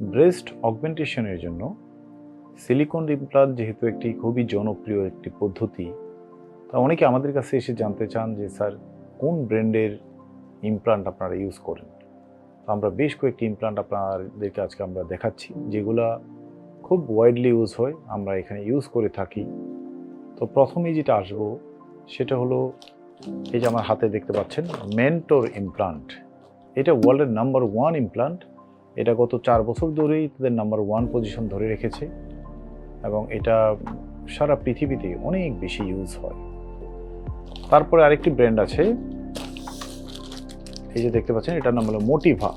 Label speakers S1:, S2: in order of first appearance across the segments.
S1: Breast অগমেন্টেশনের জন্য silicon implant যেহেতু একটি খুবই জনপ্রিয় একটি পদ্ধতি, তা অনেকে আমাদের কাছে এসে জানতে চান যে, স্যার, কোন ব্র্যান্ডের ইমপ্লান্ট আপনারা ইউজ করেন? তো আমরা বেশ কয়েকটি ইমপ্লান্ট আপনাদেরকে আজকে আমরা দেখাচ্ছি, যেগুলা খুব ওয়াইডলি ইউজ হয়, আমরা এখানে ইউজ করে থাকি। তো প্রথমেই যেটা আসব, সেটা হলো, এই যে আমার হাতে দেখতে পাচ্ছেন, মেন্টর ইমপ্লান্ট। এটা ওয়ার্ল্ডের নাম্বার ওয়ান ইমপ্লান্ট। এটা গত চার বছর ধরেই তাদের নাম্বার ওয়ান পজিশন ধরে রেখেছে এবং এটা সারা পৃথিবীতে অনেক বেশি ইউজ হয়। তারপরে আরেকটি ব্র্যান্ড আছে, এই যে দেখতে পাচ্ছেন, এটার নাম হলো মোটিভা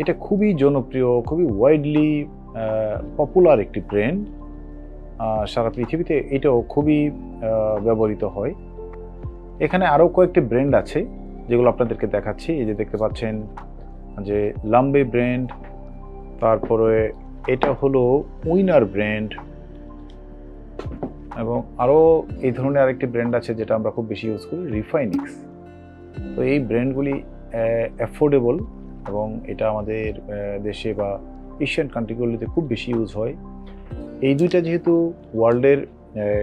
S1: এটা খুবই জনপ্রিয়, খুবই ওয়াইডলি পপুলার একটি ব্র্যান্ড সারা পৃথিবীতে এটাও খুবই ব্যবহৃত হয়। এখানে আরও কয়েকটি ব্র্যান্ড আছে, যেগুলো আপনাদেরকে দেখাচ্ছি। এই যে দেখতে পাচ্ছেন যে লাম্বে ব্র্যান্ড তারপরে এটা হলো উইনার ব্র্যান্ড এবং আরও এই ধরনের আরেকটি ব্র্যান্ড আছে যেটা আমরা খুব বেশি ইউজ করি, রিফাইনিক্স। তো এই ব্র্যান্ডগুলি অ্যাফোর্ডেবল এবং এটা আমাদের দেশে বা এশিয়ান কান্ট্রিগুলিতে খুব বেশি ইউজ হয়। এই দুইটা যেহেতু ওয়ার্ল্ডের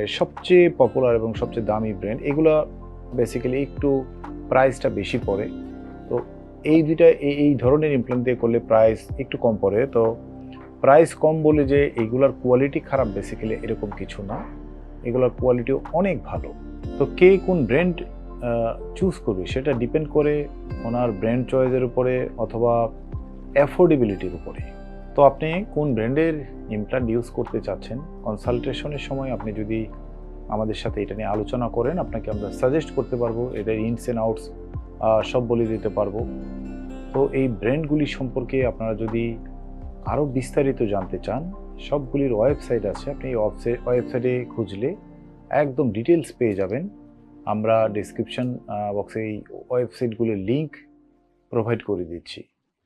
S1: সবচেয়ে পপুলার এবং সবচেয়ে দামি ব্র্যান্ড, এগুলা বেসিক্যালি একটু প্রাইসটা বেশি পড়ে। তো এই দুইটা, এই ধরনের ইমপ্লান্ট দিয়ে করলে প্রাইস একটু কম পড়ে। তো প্রাইস কম বলে যে এইগুলার কোয়ালিটি খারাপ বেসিক্যালি এরকম কিছু না। এগুলোর কোয়ালিটিও অনেক ভালো। তো কে কোন ব্র্যান্ড চুজ করবে সেটা ডিপেন্ড করে ওনার ব্র্যান্ড চয়েসের উপরে অথবা অ্যাফোর্ডেবিলিটির উপরে। তো আপনি কোন ব্র্যান্ডের ইমপ্লান্ট ইউজ করতে চাচ্ছেন কনসালটেশনের সময় আপনি যদি আমাদের সাথে এটা নিয়ে আলোচনা করেন, আপনাকে আমরা সাজেস্ট করতে পারব। এটার ইনস অ্যান্ড আউটস সব বলে দিতে পারব। তো এই ব্র্যান্ডগুলি সম্পর্কে আপনারা যদি আরও বিস্তারিত জানতে চান, সবগুলির ওয়েবসাইট আছে। আপনি এই ওয়েবসাইট খুঁজলে একদম ডিটেলস পেয়ে যাবেন। আমরা ডিসক্রিপশন বক্সে এই ওয়েবসাইটগুলির লিঙ্ক প্রোভাইড করে দিচ্ছি।